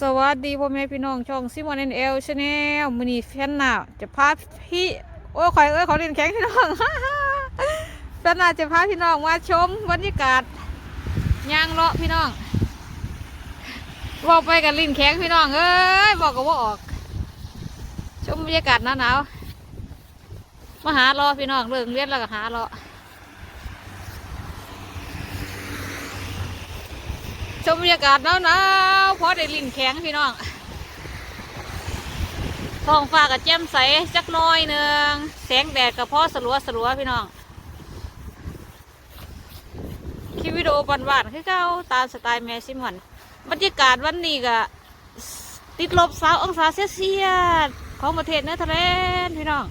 สวัสดีพ่อแม่พี่น้องช่องซิมอนเอ็นเอลชาแนลมือนี้แฟนหน้าจะพาพี่โอ้ยขอยเอ้ยขอเรียนแข็งพี่น้อง แฟนหน้าจะพาพี่น้องมาชมบรรยากาศยางเลาะพี่น้องบอกไปกันลินแข็งพี่น้องเอ้ยบอกก็ว่าออก ชมบรรยากาศหนาวๆมาหารอพี่น้องเลิกเรียนแล้วก็หารอ ชมบรรยากาศหนาวๆเพราะได้ลิ้นแข็งพี่น้องท้องฟ้ากับแจ่มใสจักน้อยหนึ่งแสงแดดกับพ่อสลัวสลัวพี่น้องคลิปวิดีโอหวานคือเก้าตามสไตล์แมซิมอนบรรยากาศวันนี้ก็ติดลบสาวองศาเซลเซียสของประเทศเนเธอร์แลนด์พี่น้อง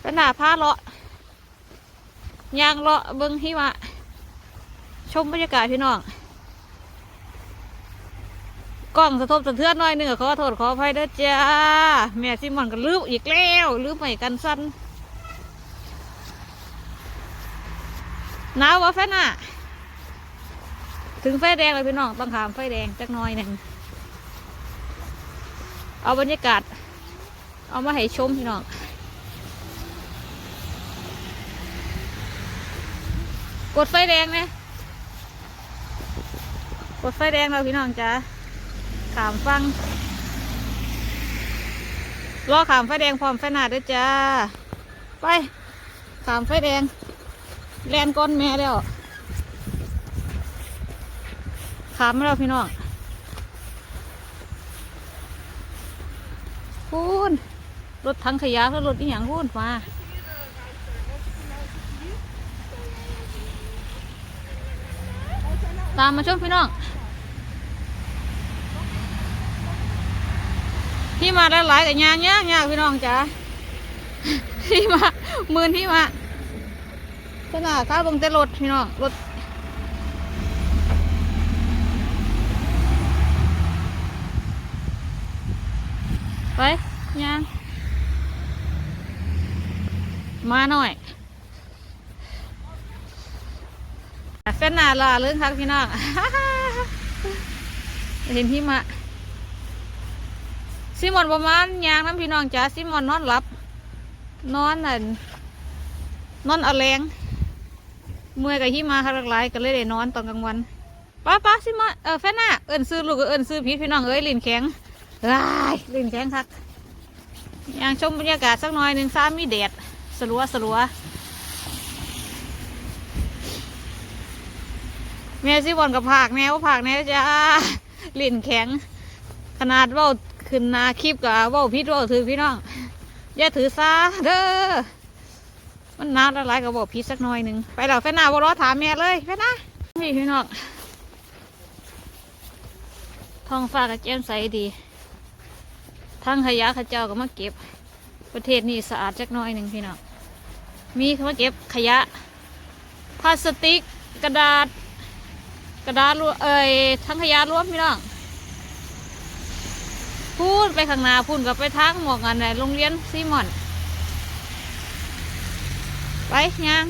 เป็นหน้าผ้าเลาะยางเลาะเบิ้งหิมะ ชมบรรยากาศพี่น้องกล้องสะทบสะเทือนหน่อยหนึ่งขอโทษขออภัยเด้อจ้าแม่ซิมอนก็ลืมอีกแล้วลืมใหม่กันสั้นหนาววะแฟนน่ะถึงไฟแดงเลยพี่น้องต้องขามไฟแดงจักน่อยหนึ่งเอาบรรยากาศ เอามาให้ชมพี่น้องกดไฟแดงนะ กดไฟแดงเราพี่น้องจ้าขามฟังรอขามไฟแดงพร้อมไฟหน้าด้วยจ้า ไป ขามไฟแดง แลนก้อนแม่แล้วขามมาแล้วพี่น้องพูนรถถังขยะแล้วรถอีหยังพูนมา ตามมาชมพี่น้อง ที่มาหลายๆแต่ยางยากยากพี่น้องจ้าที่มามื่นที่มาขนาดข้าวเบงแต่รถพี่น้องรถไปยางมาหน่อย แฟนหนาลาเรื่องครับพี่น้องเห็นที่มาซิมอนประมาณยางน้ำพี่น้องจ้าซิมอนนอนหลับ นอนนั่นนอนเอาแรงเมื่อยกับที่มาคักหลายก็เลยได้นอนตอนกลางวันป้าป้าซิมอนเออแฟนหน้าเอินซื้อลูกเอินซื้อพีพี่น้องเอ้ยลิ้นแข็งเอ้ยลิ้นแข็งคักยางชมบรรยากาศสักหน่อยหนึ่งซ้ามีแดดสลัวสลัว แม่ซิบอลกับผักแนวผักแนวจ้าลิ้นแข็ง ขนาดว่าขึ้นนาคลิปกับว่าพิษว่าถือพี่น้องอย่าถือซาเด้อมันนานละลายกับบอกพิษสักหน่อยหนึ่งไปแล้วแฟนนาบอรอถามแม่เลยแฟนนานี่พี่น้องท้องฟ้ากับแจ่มใสดีทั้งขยะขเจ้าก็มาเก็บ ประเทศนี้สะอาดจักหน่อยหนึ่งพี่น้องมีมาเก็บขยะพลาสติกกระดาษ กระดาษรวมเอ้ยทั้งขยะรวมพี่น้องพูดไปข้างหน้าพูดกับไปทางหมวกกันในโรงเรียนซีมอน ไปย่าง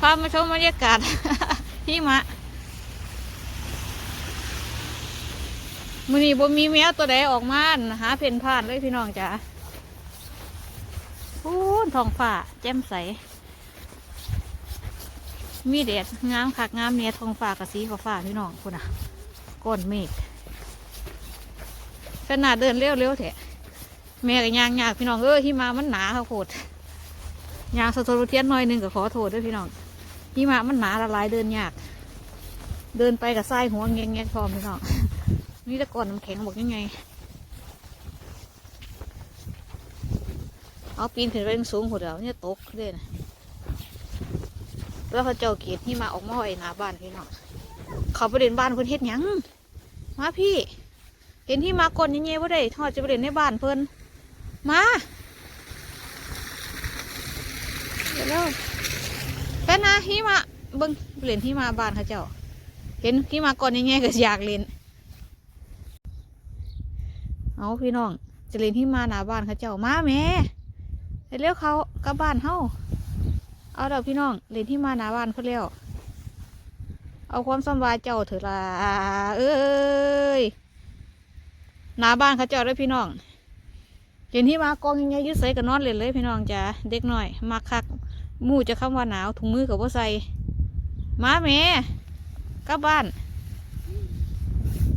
พามาชมบรรยากาศหิมะมือนี้บ่มีแมวตัวใดออกมาหาเพ่นพ่านเลยพี่น้องจ้ะพูนทองฟ้าแจ่มใส มีแดดงามคักงามเนี่ยทองฟ้ากับสีฟ้าฟ้าพี่น้องคุณอะก้นเมฆขนาดเดินเร็วเร็วแถะแม่กับยางยากพี่น้องเออที่มามันหนาเขาโคตรยางสะทนเทียนหน่อยหนึงก็ขอโทษด้วยพี่น้องที่มามันหนาละลายเดินยาก เดินไปกับไส้หัวแงงแงพร้อมพี่น้องนี่ตะก้อนน้ำแข็งบอกยังไงเอาปีนขึ้นไปสูงหัวเดียวเนี่ยตกเลยนะ แล้วเขาเจ้าเกียรติที่มาออกมาไว้หน้าบ้านพี่น้องเขาประเด็นบ้านเพิ่นเฮ็ดหยังมาพี่ เห็นที่มาก่อนยังไงว่าได้ทอดจะประเด็นในบ้านเพิ่นมาเดี๋ยวแล้วแป๊บนะที่มาเบิ่งเล่นที่มาบ้านเขาเจ้า เห็นที่มาก่อนยังไงก็อยากเล่นเอาพี่น้องจะเล่นที่มาหน้าบ้านเขาเจ้ามาแม่เร็วเขากลับบ้านเฮ้า เอาเดี๋ยวพี่น้องเล่นที่มาหนาบ้านเพื่อเลี้ยวเอาความสบายเจ้าเถอะล่ะเอ้ยหน้าบ้านเขาเจ้าด้วยพี่น้องเห็นที่มากองยังไงยืดใส่กับนอนเล่นเลยพี่น้องจ้าเด็กหน่อยมาคักมู่จะคำว่าหนาวถุงมือกับว่าใส่มาแม่กลับบ้าน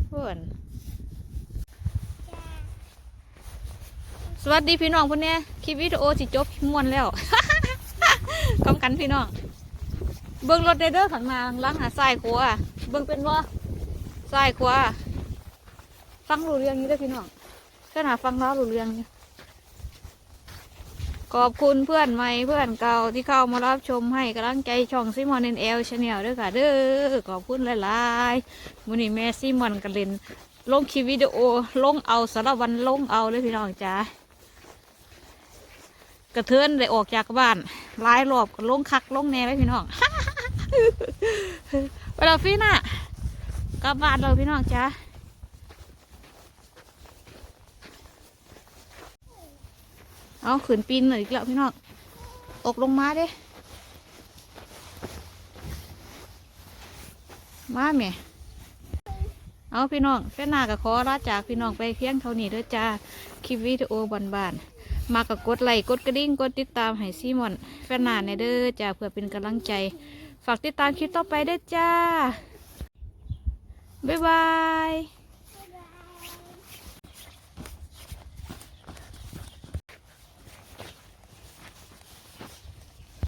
เพื่อนสวัสดีพี่น้องพวกเนี้ยคลิปวิดีโอสิจบม่วนแล้ว กันพี่น้อง เบิ้งรถเดเดอร์ขังหนาล้างหาซ้ายขวาเบิ้งเป็นว่าซ้ายขวาฟังรู้เรื่องนี้ได้พี่น้องขนาดฟังแล้วรู้เรื่องนี้ขอบคุณเพื่อนใหม่เพื่อนเก่าที่เข้ามารับชมให้กำลังใจช่องซิมอนเอ็นเอลชาแนลด้วยค่ะเด้อขอบคุณหลายๆวันนี้แม่ซิมอนกันเล่นลงคลิปวิดีโอลงเอาสารวันลงเอาเลยพี่น้องจ้ากระเทือนได้ออกจากบ้าน หลายรอบลงคักลงแน่เลยพี่น้องเวลาฟีน่ะกลับบ้านเราพี่น้องจ้าเอาขืนปีนหน่อยอีกแล้วพี่น้องตกลงมาเด้มาแม่เอาพี่น้องแฟนหน้ากับขอลาจากพี่น้องไปเพียงเท่านี้เด้อจ้า คลิปวิดีโอบานๆ มากับกดไลค์กดกระดิ่งกดติดตามให้ซีมอนแฟนหนาในเด้อจ้าเพื่อเป็นกำลังใจ ฝากติดตามคลิปต่อไปด้วยจ้า บ๊ายบาย